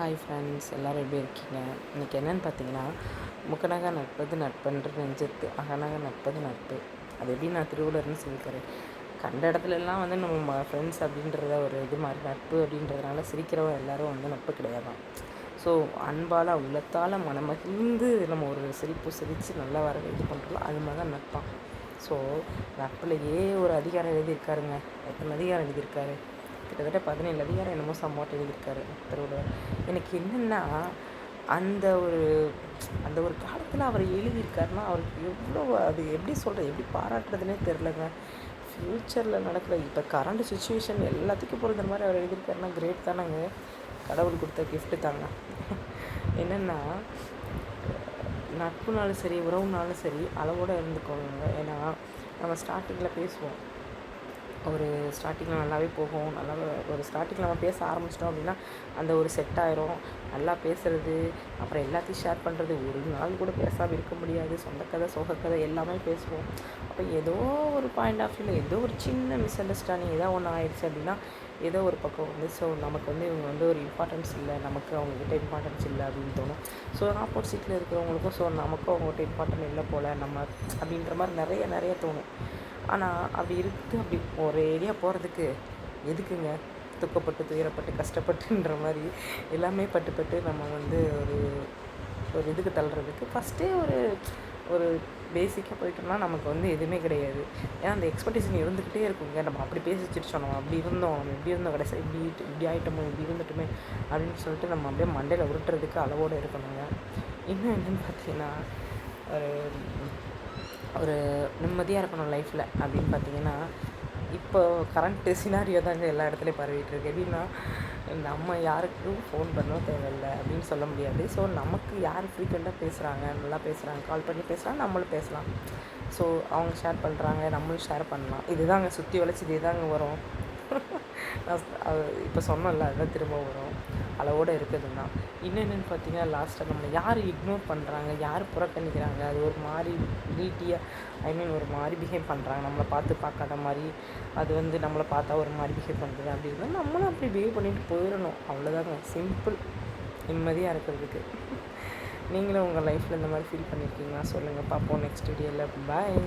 Hi friends எல்லோரும் எப்படி இருக்கீங்க? இன்றைக்கி என்னென்னு பார்த்தீங்கன்னா முக்கனாக நட்பது நட்பன்று நெஞ்சத்து அகனாக நட்பது நட்பு. அது எப்படி நான் திருவள்ளுவர்னு சொல்லிக்கிறேன் கண்ட இடத்துலலாம் வந்து நம்ம ஃப்ரெண்ட்ஸ் அப்படின்றத ஒரு இது மாதிரி நட்பு அப்படின்றதுனால சிரிக்கிறவங்க எல்லாரும் வந்து நட்பு கிடையாது ஸோ அன்பால் உள்ளத்தால் மனமகிழ்ந்து நம்ம ஒரு சிரிப்பு சிரித்து நல்லா வர இது பண்ணுறோம் அது மாதிரி தான் நட்பான் ஸோ நட்புலையே ஒரு அதிகாரம் எழுதியிருக்காருங்க. எத்தனை அதிகாரம் எழுதியிருக்காரு? கிட்டத்தட்ட பதினேழு அதிகாரம் என்னமோ சம்பாட் எழுதியிருக்காரு திருவள்ளுவர். எனக்கு என்னென்னா அந்த ஒரு அந்த ஒரு காலத்தில் அவர் எழுதியிருக்காருன்னா அவருக்கு எவ்வளோ அது எப்படி சொல்கிறது எப்படி பாராட்டுறதுனே தெரிலங்க. ஃப்யூச்சரில் நடக்கிற இப்போ கரண்ட் சுச்சுவேஷன் எல்லாத்துக்கும் பொறுத்த மாதிரி அவர் எழுதியிருக்காருன்னா கிரேட் தானேங்க. கடவுள் கொடுத்த கிஃப்ட்டு தாங்க. என்னென்னா நட்புனாலும் சரி உறவுனாலும் சரி அளவோடு இருந்துக்கோங்க. ஏன்னா நம்ம ஸ்டார்டிங்கில் பேசுவோம். ஒரு ஸ்டார்டிங்கில் நல்லாவே போகும். நல்லா ஒரு ஸ்டார்டிங்கில் நம்ம பேச ஆரம்பிச்சிட்டோம் அப்படின்னா அந்த ஒரு செட் ஆயிரும். நல்லா பேசுகிறது அப்புறம் எல்லாத்தையும் ஷேர் பண்ணுறது ஒரு நாள் கூட பேசாமல் இருக்க முடியாது. சொந்த கதை சோக கதை எல்லாமே பேசுவோம். அப்போ ஏதோ ஒரு பாயிண்ட் ஆஃப் வியூவில் ஏதோ ஒரு சின்ன மிஸ் அண்டர்ஸ்டாண்டிங் ஏதோ ஒன்று ஆயிடுச்சு அப்படின்னா ஏதோ ஒரு பக்கம் வந்து ஸோ நமக்கு வந்து இவங்க வந்து ஒரு இம்பார்ட்டன்ஸ் இல்லை. நமக்கு அவங்கக்கிட்ட இம்பார்ட்டன்ஸ் இல்லை அப்படின்னு தோணும். ஸோ ஆப்போசிட்டில் இருக்கிறவங்களுக்கும் ஸோ நமக்கும் அவங்ககிட்ட இம்பார்ட்டன்ட் இல்லை போல் நம்ம அப்படின்ற மாதிரி நிறைய நிறைய தோணும். ஆனால் அப்படி இருக்குது அப்படி ஒரேடியாக ஏரியா போகிறதுக்கு எதுக்குங்க? துக்கப்பட்டு துயரப்பட்டு கஷ்டப்பட்டுன்ற மாதிரி எல்லாமே பட்டு பட்டு நம்ம வந்து ஒரு ஒரு இதுக்கு தள்ளுறதுக்கு ஃபஸ்ட்டே ஒரு ஒரு பேசிக்காக போயிட்டோம்னா நமக்கு வந்து எதுவுமே கிடையாது. ஏன்னா அந்த எக்ஸ்பெக்டேஷன் இருந்துக்கிட்டே இருக்குங்க. நம்ம அப்படி பேசிச்சிருச்சோம் நம்ம அப்படி இருந்தோம். நம்ம இப்படி இருந்தோம். கடைசி இப்படி இப்படி ஆகிட்டோமோ இப்படி இருந்துட்டுமே அப்படின்னு சொல்லிட்டு நம்ம அப்படியே மண்டையில் உருட்டுறதுக்கு அளவோடு இருக்கணுங்க. இன்னும் என்னென்னு பார்த்தீங்கன்னா ஒரு ஒரு நிம்மதியாக இருக்கணும் லைஃப்பில் அப்படின்னு பார்த்தீங்கன்னா இப்போ கரண்ட்டு சினாரியோ தாங்க எல்லா இடத்துலையும் பரவிட்டு இருக்கு. எப்படின்னா நம்ம யாருக்கும் ஃபோன் பண்ணவும் தேவையில்லை அப்படின்னு சொல்ல முடியாது. ஸோ நமக்கு யார் ஃப்ரீக்வெண்ட்டாக பேசுகிறாங்க நல்லா பேசுகிறாங்க கால் பண்ணி பேசுகிறாங்க நம்மளும் பேசலாம். ஸோ அவங்க ஷேர் பண்ணுறாங்க நம்மளும் ஷேர் பண்ணலாம். இதுதாங்க சுற்றி வளைச்சி இதே தாங்க வரும். இப்போ சொன்னோம்ல அதுதான் திரும்ப வரும். அளவோடு இருக்குதுன்னா இன்னொன்று பார்த்தீங்கன்னா லாஸ்ட்டாக நம்மளை யார் இக்னோர் பண்ணுறாங்க யார் புறக்கணிக்கிறாங்க? அது ஒரு மாதிரி லீட்டியாக ஐ மீன் ஒரு மாதிரி பிஹேவ் பண்ணுறாங்க நம்மளை பார்த்து பார்க்காத மாதிரி அது வந்து நம்மளை பார்த்தா ஒரு மாதிரி பிஹேவ் பண்ணுறது அப்படி நம்மளும் அப்படி பிஹேவ் பண்ணிட்டு போயிடணும். அவ்வளோதாங்க சிம்பிள் நிம்மதியாக இருக்கிறதுக்கு. நீங்களும் உங்கள் லைஃப்பில் இந்த மாதிரி ஃபீல் பண்ணியிருக்கீங்களா சொல்லுங்கள் பார்ப்போம் நெக்ஸ்ட் வீடியோவில் பாய்